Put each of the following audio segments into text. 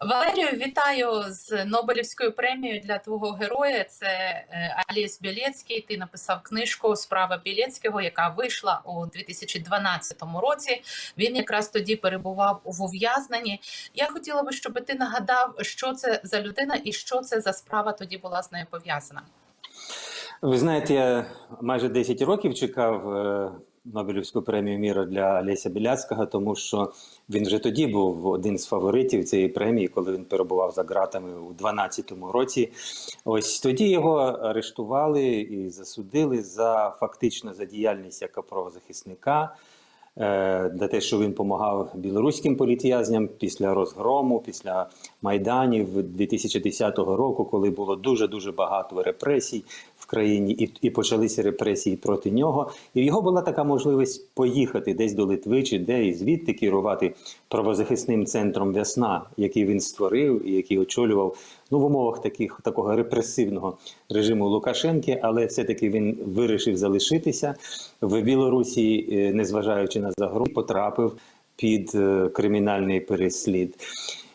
Валерію, вітаю з Нобелівською премією для твого героя. Це е, Аліс Білецький. Ти написав книжку Справа Білецького, яка вийшла у 2012 році. Він якраз тоді перебував у ув'язненні. Я хотіла би, щоб ти нагадав, що це за людина і що це за справа тоді була з нею пов'язана. Ви знаєте, я майже 10 років чекав е, Нобелівську премію міра для Олеся Біляцького, тому що він вже тоді був один з фаворитів цієї премії, коли він перебував за ґратами у 2012 році. Ось тоді його арештували і засудили за фактично за діяльність як правозахисника. е, За те, що він допомагав білоруським політв'язням після розгрому, після майданів 2010 року, коли було дуже дуже багато репресій країні, і, і почалися репресії проти нього. І в його була така можливість поїхати десь до Литви чи де і звідти керувати правозахисним центром Весна, який він створив і який очолював ну в умовах таких такого репресивного режиму Лукашенки, але все-таки він вирішив залишитися в Білорусі, е, незважаючи на загрозу, потрапив під е, кримінальний переслід.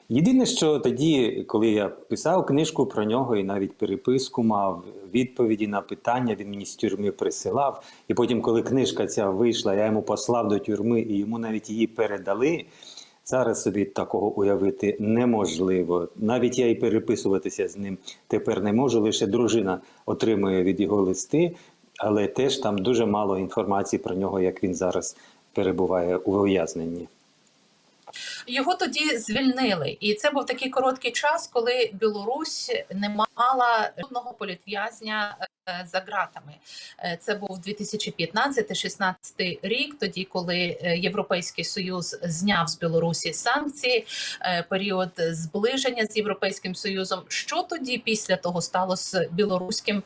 Єдине, що тоді, коли я писав книжку про нього і навіть переписку мав відповіді на питання, він мені з тюрми присилав. І потім, коли книжка ця вийшла, я йому послав до тюрми і йому навіть її передали. Зараз собі такого уявити неможливо. Навіть я і переписуватися з ним тепер не можу. Лише дружина отримує від його листи, але теж там дуже мало інформації про нього, як він зараз перебуває у ув'язненні. Його тоді звільнили, і це був такий короткий час, коли Білорусь не мала жодного політв'язня е, за ґратами. Е, Це був 2015-16 рік, тоді коли е, Європейський Союз зняв з Білорусі санкції, період зближення з Європейським Союзом. Що тоді після того стало з білоруським?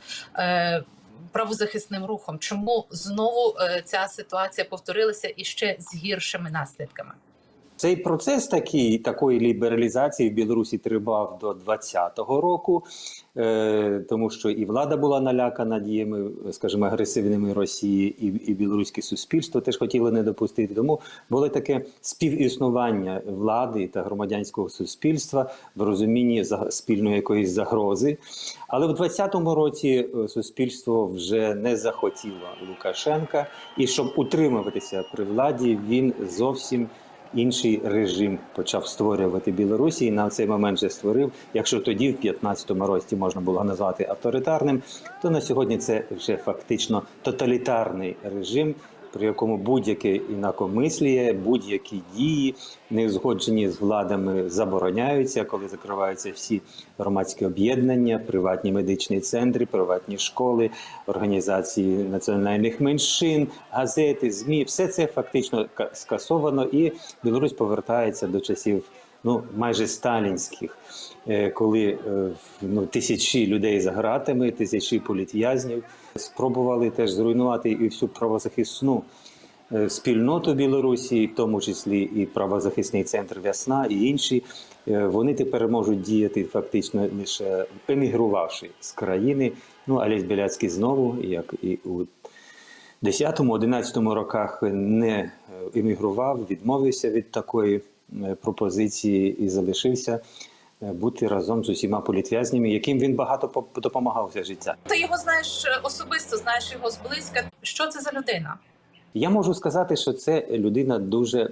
Правозахисним рухом, чому знову ця ситуація повторилася і ще з гіршими наслідками? Цей процес такий, такої лібералізації в Білорусі тривав до 2020 року, е, тому що і влада була налякана діями, скажімо, агресивними Росії, і, і білоруське суспільство теж хотіло не допустити. Тому було таке співіснування влади та громадянського суспільства в розумінні спільної якоїсь загрози. Але в 2020 році е, суспільство вже не захотіло Лукашенка, і щоб утримуватися при владі, він зовсім інший режим почав створювати Білорусі і на цей момент вже створив. Якщо тоді, в 15-му році, можна було назвати авторитарним, то на сьогодні це вже фактично тоталітарний режим, при якому будь-яке інакомисліє, будь-які дії, не узгоджені з владами, забороняються, коли закриваються всі громадські об'єднання, приватні медичні центри, приватні школи, організації національних меншин, газети, змі, все це фактично ка- скасовано, і Білорусь повертається до часів. Ну, майже сталінських, е, коли е, ну, тисячі людей за ґратами, тисячі політв'язнів спробували теж зруйнувати і всю правозахисну е, спільноту Білорусі, в тому числі і правозахисний центр Весна, і інші. Вони тепер можуть діяти фактично лише емігрувавши з країни. Ну, Олесь Біляцький знову, як і у 10-11 роках не емігрував, відмовився від такої пропозиції і залишився е, бути разом з усіма політв'язнями, яким він багато по- допомагав все життя. Ти його знаєш е, особисто, знаєш його зблизька. Що це за людина? Я можу сказати, що це людина дуже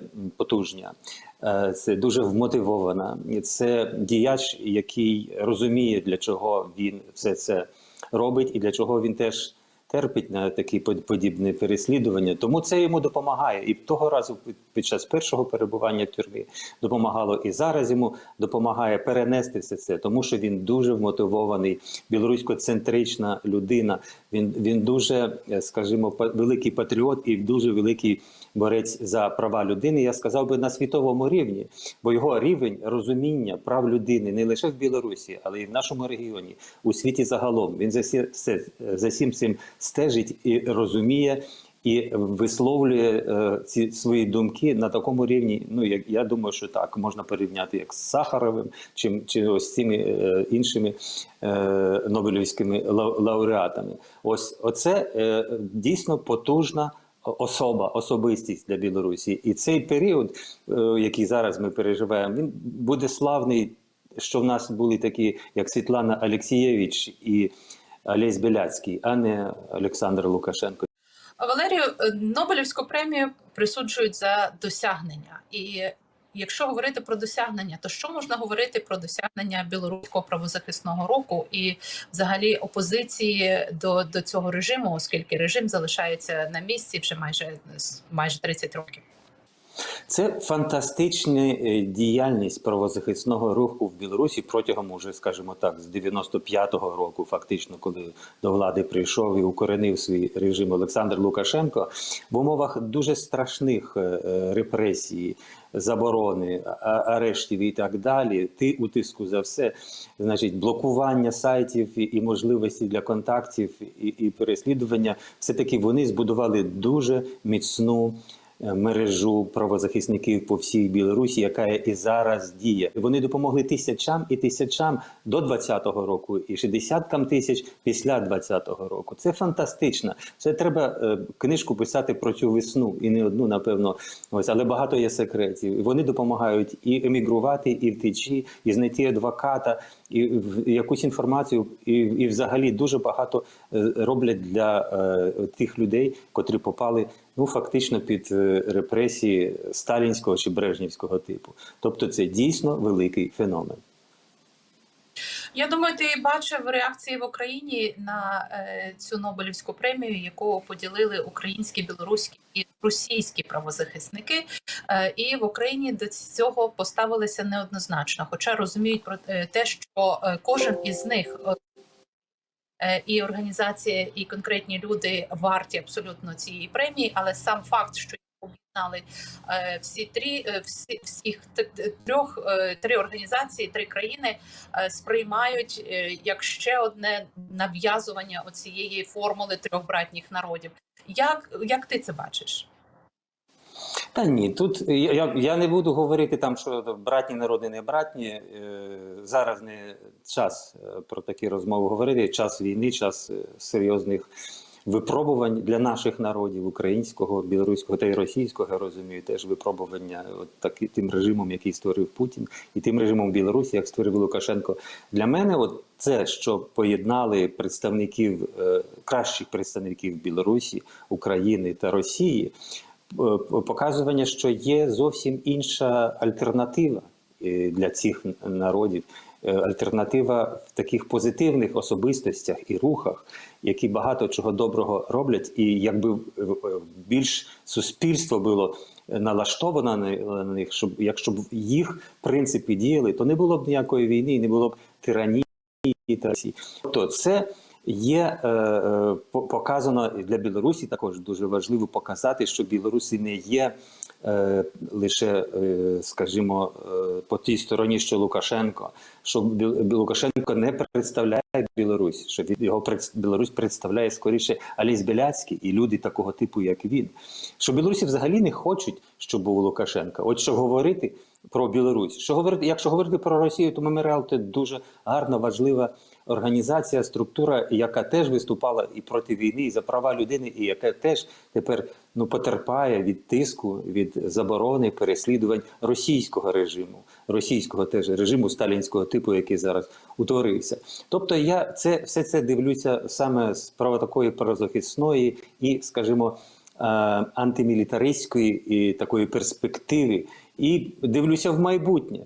е, це дуже вмотивована. Це діяч, який розуміє, для чого він все це робить, і для чого він теж терпить на такі под- подібні переслідування. Тому це йому допомагає. І того разу під- під час першого перебування в тюрмі допомагало, і зараз йому допомагає перенести все це, тому що він дуже вмотивований, білорусько-центрична людина. Він, він дуже, е, скажімо, великий патріот і дуже великий борець за права людини. Я сказав би на світовому рівні, бо його рівень розуміння прав людини не лише в Білорусі, але й в нашому регіоні, у світі загалом. Він за всі- за всім цим стежить і розуміє. І висловлює е, ці свої думки на такому рівні. Ну як я думаю, що так можна порівняти як з Сахаровим, чи, чи ось цими е, іншими е, Нобелівськими ла- лауреатами. Ось оце е, дійсно потужна особа, особистість для Білорусі. І цей період, е, який зараз ми переживаємо, він буде славний що в нас були такі, як Світлана Алексієвич і Олесь Беляцький, а не Олександр Лукашенко. Валерію Нобелівську премію присуджують за досягнення. І якщо говорити про досягнення, то що можна говорити про досягнення білоруського правозахисного року і взагалі опозиції до, до цього режиму, оскільки режим залишається на місці вже майже майже 30 років? Це фантастична е, діяльність правозахисного руху в Білорусі протягом уже, скажімо так, з 95-го року, фактично, коли до влади прийшов і укоренив свій режим Олександр Лукашенко в умовах дуже страшних е, е, репресій, заборони, арештів і так далі. Ти утиску за все, значить, блокування сайтів і, можливості для контактів і, і переслідування. Все таки вони збудували дуже міцну мережу правозахисників по всій Білорусі, яка і зараз діє. Вони допомогли тисячам і тисячам до 20-го року, і 60 тисяч після 20-го року. Це фантастично. Це треба е, книжку писати про цю весну, і не одну, напевно. Ось, але багато є секретів. Вони допомагають і емігрувати, і втечі, і знайти адвоката, і якусь інформацію, і, і взагалі дуже багато е, роблять для е, тих людей, котрі попали ну фактично під е, репресії сталінського чи брежнівського типу. Тобто, це дійсно великий феномен. Я думаю, ти бачив реакції в Україні на е, цю Нобелівську премію, яку поділили українські, білоруські і російські правозахисники. Е, і в Україні до цього поставилися неоднозначно, хоча розуміють про те, що кожен із них. Е, І організація, і конкретні люди варті абсолютно цієї премії, але сам факт, що об'єднали е, всі три е, всі всіх трьох три організації, три країни сприймають як ще одне нав'язування оцієї формули трьох братніх народів. Як, як ти це бачиш? Та ні, тут я, я, я не буду говорити там, що братні народи не братні. Е, зараз не час е, про такі розмови говорити. Час війни, час е, серйозних випробувань для наших народів українського, білоруського та й російського. Я розумію, теж випробування от таки, тим режимом, який створив Путін, і тим режимом Білорусі, як створив Лукашенко. Для мене, от це, що поєднали представників е, кращих представників Білорусі, України та Росії е, показування, що є зовсім інша альтернатива е, для цих народів. Е, Альтернатива в таких позитивних особистостях і рухах, які багато чого доброго роблять, і якби е, е, більш суспільство було налаштовано на них, щоб якщо б їх принципи діяли, то не було б ніякої війни, не було б тиранії. Тобто це є е, е, показано для Білорусі. Також дуже важливо показати, що Білорусі не є лише, е, скажімо, е, по тій стороні, що Лукашенко, що Лукашенко не представляє Білорусь, що його Білорусь представляє скоріше Аліс Біляцький і люди такого типу, як він. Що Білорусі взагалі не хочуть, щоб був Лукашенко. От що говорити про Білорусь, що говорити, якщо говорити про Росію, то Меморіал це дуже гарна, важлива організація, структура, яка теж виступала і проти війни, і за права людини, і яка теж тепер ну потерпає від тиску, від заборони, переслідувань російського режиму, російського теж режиму сталінського типу, який зараз утворився. Тобто, я це все це дивлюся саме з право такої правозахисної і, скажімо, е, антимілітаристської і такої перспективи, і дивлюся в майбутнє.